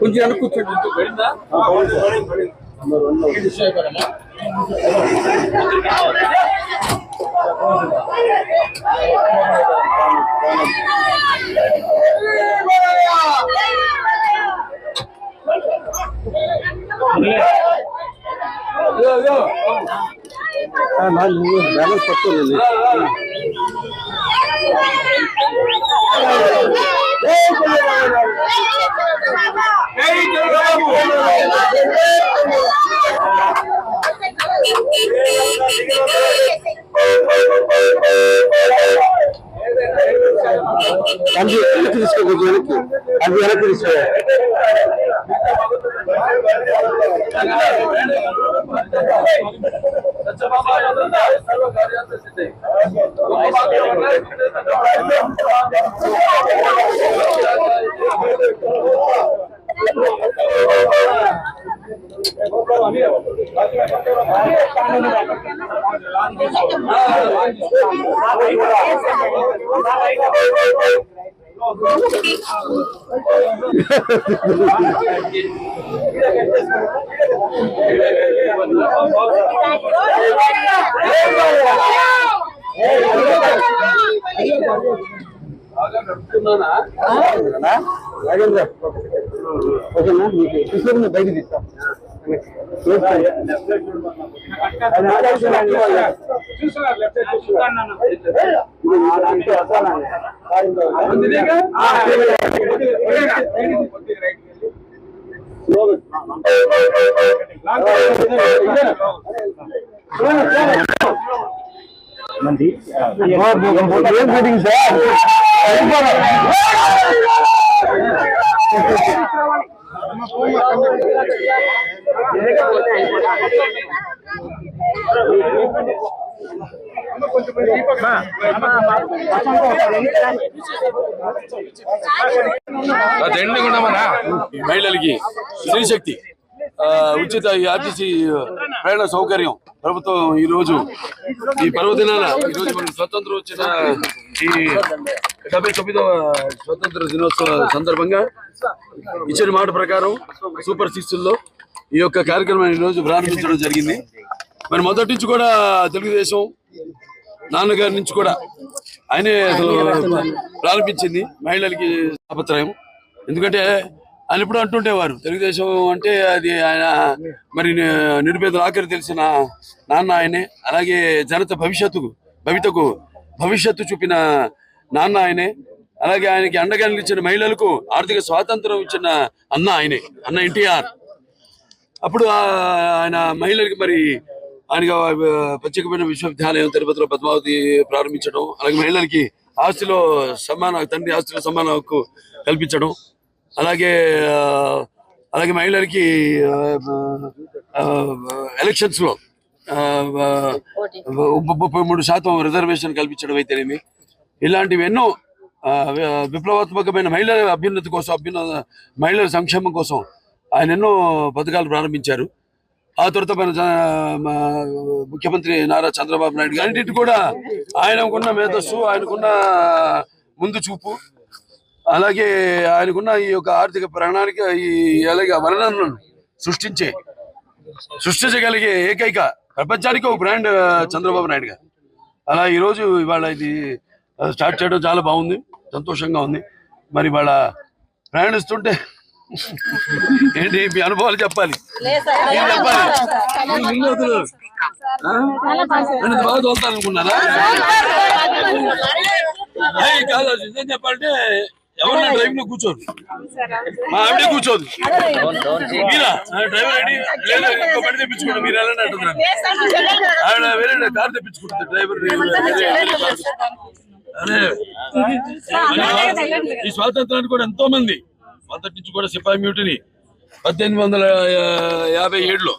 కొంచెం అనుకూర్చోండి Yeah, yeah. ನಾನು ಬ್ಯಾಲೆನ್ಸ್ ಪಡ್ತೀನಿ அஞ்சு எனக்கு ரிஸ்க் கொஞ்சம் எனக்கு அஞ்சு எனக்கு ரிஸ்க் सर्व कार्यात ఓకేనా మీకు తీసుకుని బయట తీస్తాం సార్? దండిగుండమనా మహిళలకి. స్త్రీశక్తి ఉచిత ఈ ఆర్టీసీ ప్రయాణ సౌకర్యం ప్రభుత్వం ఈ రోజు ఈ పర్వదినాల ఈరోజు రోజు స్వతంత్రం వచ్చిన ఈ డెబ్బై తొమ్మిదవ స్వతంత్ర దినోత్సవ సందర్భంగా ఇచ్చిన మాట ప్రకారం సూపర్ సిక్స్లో ఈ యొక్క కార్యక్రమం ఈ రోజు ప్రారంభించడం జరిగింది. మరి మొదటి నుంచి కూడా తెలుగుదేశం నాన్నగారి నుంచి కూడా ఆయనే ప్రారంభించింది మహిళలకి తాపత్రయం ఎందుకంటే అని ఇప్పుడు అంటుండేవారు. తెలుగుదేశం అంటే అది ఆయన మరి ని- నిరుపేదల ఆఖరి తెలిసిన నాన్న ఆయనే అలాగే జనత భవిష్యత్తుకు భవితకు భవిష్యత్తు చూపిన నాన్న ఆయనే అలాగే ఆయనకి అండగా నిలిచిన మహిళలకు ఆర్థిక స్వాతంత్రం ఇచ్చిన అన్న ఆయనే అన్న ఎన్టీఆర్. అప్పుడు ఆ ఆయన మహిళలకి మరి ఆయన ప్రత్యేకమైన విశ్వవిద్యాలయం తిరుపతిలో పద్మావతి ప్రారంభించడం అలాగే మహిళలకి ఆస్తిలో సమాన తండ్రి ఆస్తిలో సమాన హక్కు కల్పించడం అలాగే ఆ, అలాగే మహిళలకి ఎలక్షన్స్లో ఆ, ముప్పై మూడు శాతం రిజర్వేషన్ కల్పించడం అయితేనేమి? ఇలాంటివి ఎన్నో విప్లవాత్మకమైన మహిళల అభ్యున్నతి కోసం అభ్యున్న మహిళల సంక్షేమం కోసం ఆయన ఎన్నో పథకాలు ప్రారంభించారు. ఆ తర్వాత ముఖ్యమంత్రి నారా చంద్రబాబు నాయుడు గారి కూడా ఆయనకున్న మేధస్సు ఆయనకున్న ముందు చూపు అలాగే ఆయనకున్న ఈ యొక్క ఆర్థిక ప్రణాళిక ఈ అలాగే వర్ణనను సృష్టించే సృష్టించగలిగే ఏకైక ప్రపంచానికి ఒక బ్రాండ్ చంద్రబాబు నాయుడు గారు. అలా ఈరోజు ఇవాళ ఇది స్టార్ట్ చేయడం చాలా బాగుంది సంతోషంగా ఉంది. మరి ఇవాళ ప్రయాణిస్తుంటే ఏంటి మీ అనుభవాలు చెప్పాలి? చెప్పాలి? బాగా తోలుతాను అనుకున్నారా కాదు చెప్పాలంటే ఎవరైనా డ్రైవింగ్లో కూర్చోరు? మా ఆవిడే కూర్చోదు. మీరా? Driver ready? లేదు ఇంకో బండి తెప్పించుకోండి మీరు ఎలా అంటున్నారు ఆవిడ వేరే కార్ తెప్పించుకుంటుంది డ్రైవర్. అదే ఈ స్వాతంత్రానికి కూడా ఎంతో మంది మొదటి నుంచి కూడా సిపాయి మ్యూటిని పద్దెనిమిది వందల యాభై ఏడులో